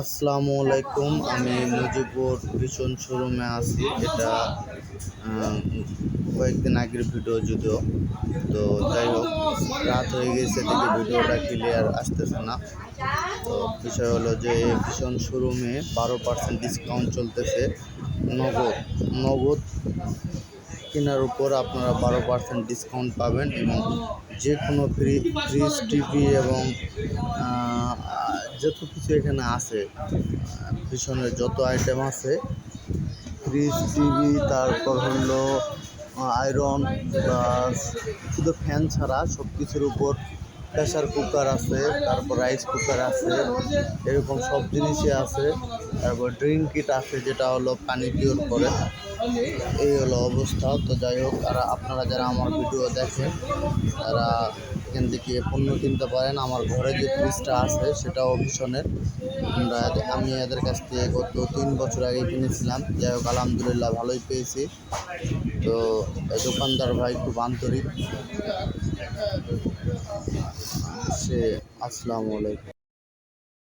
আসসালামু আলাইকুম, আমি মুজিবুর ভীষণ শোরুমে আছি। এটা কয়েকদিন আগের ভিডিও যদিও। তো যাই হোক, রাত হয়ে গেছে দেখে ভিডিওটা ক্লিয়ার আসতেছে না। তো বিষয় হলো যে, ভীষণ শোরুমে বারো পার্সেন্ট ডিসকাউন্ট চলতেছে। নগদ নগদ কেনার উপর আপনারা বারো পার্সেন্ট ডিসকাউন্ট পাবেন এবং যে কোনো ফ্রি ফ্রিজ টিভি এবং যত কিছু এখানে আছে ভীষণের যত আইটেম আছে ফ্রিজ টিভি তারপর হলো আয়রন প্লাস শুধু ফ্যান ছাড়া সব কিছুর উপর প্রেশার কুকার আছে, তারপর রাইস কুকার আছে, এরকম সব জিনিসই আছে। তারপর ড্রিঙ্ক কিট আছে, যেটা হলো পানি পিওর করে। এই হলো অবস্থা। তো যাই হোক, আর আপনারা যারা আমার ভিডিও দেখেন, তারা এখান থেকে পণ্য কিনতে পারেন। আমার ঘরে যে ফ্রিজটা আছে, সেটাও ভীষণের। আমরা আমি এদের কাছ থেকে গত তিন বছর আগে কিনেছিলাম। যাই হোক, আলহামদুলিল্লাহ ভালোই পেয়েছি। তো দোকানদার ভাই খুব আন্তরিক। সে, আসসালামু আলাইকুম।